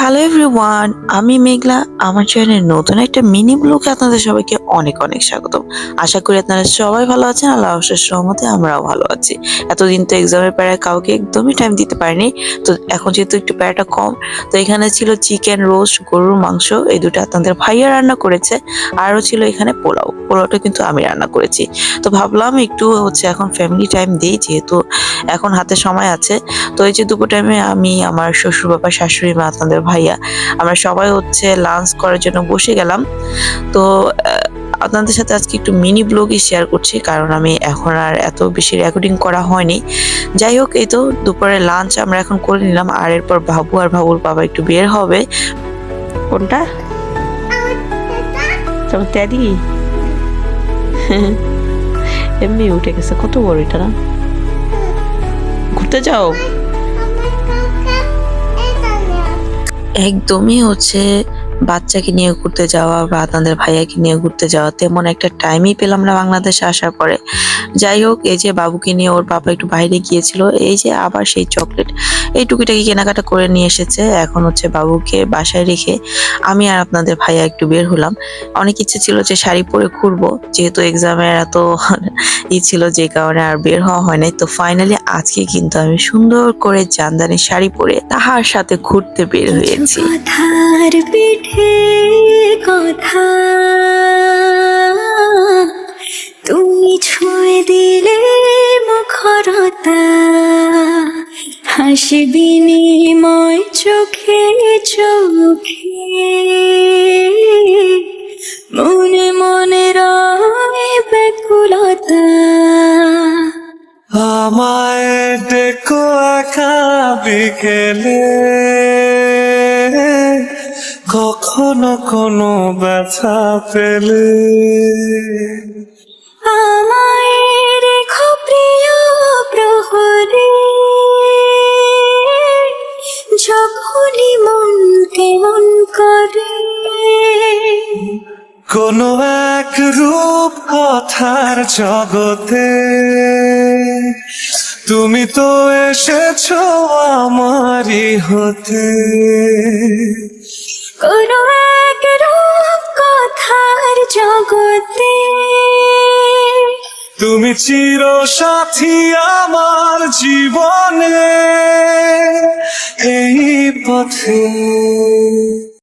Hello everyone আমি মেঘলা। আমার চ্যানেলের নতুন একটা মিনি ব্লগে আপনাদের সবাইকে অনেক অনেক স্বাগতম। আশা করি আপনারা সবাই ভালো আছেন। আল্লাহ অবশেষ সহমতে আমরাও ভালো আছি। এতদিন তো এক্সামের প্যারায় কাউকে একদমই টাইম দিতে পারিনি। তো এখন যেহেতু একটু প্যারাটা কম, তো এখানে ছিল চিকেন রোস্ট গরুর মাংস। এই দুটো আপনাদের ভাইয়া রান্না করেছে। আরও ছিল এখানে পোলাও। পোলাওটা কিন্তু আমি রান্না করেছি। তো ভাবলাম একটু হচ্ছে এখন ফ্যামিলি টাইম দিই, যেহেতু এখন হাতে সময় আছে। তো এই যে দুপুর টাইমে আমি, আমার শ্বশুর বাবা, শাশুড়ি মা আপনাদের ভাইয়া। আমরা সবাই হচ্ছে লাঞ্চ করার জন্য বসে গেলাম। তো আপনাদের সাথে আজকে একটু মিনি ব্লগই শেয়ার করছি, কারণ আমি এখন আর এত বেশি রেকর্ডিং করা হয়নি। যাই হোক, এই তো দুপুরে লাঞ্চ আমরা এখন করে নিলাম, আর এরপর ভাবু আর ভাবুর বাবা একটু বের হবে। কোনটা? ড্যাডি এমনি উঠে গেছে, কত বড় এটা না? ঘুরতে যাও। একদমই হচ্ছে বাচ্চাকে নিয়ে ঘুরতে যাওয়া বা আপনাদের ভাইয়াকে নিয়ে ঘুরতে যাওয়া তেমন একটা টাইমই পেলাম না বাংলাদেশে আসার পরে। যাই হোক এই যে বাবুকে নিয়ে ওর বাবা একটু বাইরে গিয়েছিল এই যে আবার সেই চকলেট এই টুকিটাকি কেনাকাটা করে নিয়ে এসেছে। এখন হচ্ছে বাবুকে বাসায় রেখে আমি আর আপনাদের ভাইয়া একটু বের হলাম। অনেক ইচ্ছে ছিল যে শাড়ি পরে ঘুরবো যেহেতু এক্সামের এত ই ছিল যে কারণে আর বের হওয়া হয় নাই। তো ফাইনালি আজকে কিন্তু আমি সুন্দর করে জানদানি শাড়ি পরে তাহার সাথে ঘুরতে বের হয়েছি। কথার কথা। তুমি ছুঁয়ে দিলে মুখরতা। হাসি বিনিময় চোখে চোখে। মনে মনে রয়ে ব্যাকুলতা। আমায় ডেকো একা বিকেলে। কখনো কোনো ব্যথা পেলে? আমায় রেখো প্রিয় প্রহরে যখনই মন কেমন করে। কোনো এক রূপ কথার জগতে তুমি তো এসেছ আমারই হতে। কোনো এক রূপ কথার জগতে। তুমি চির সাথী আমার জীবনে এই পথে।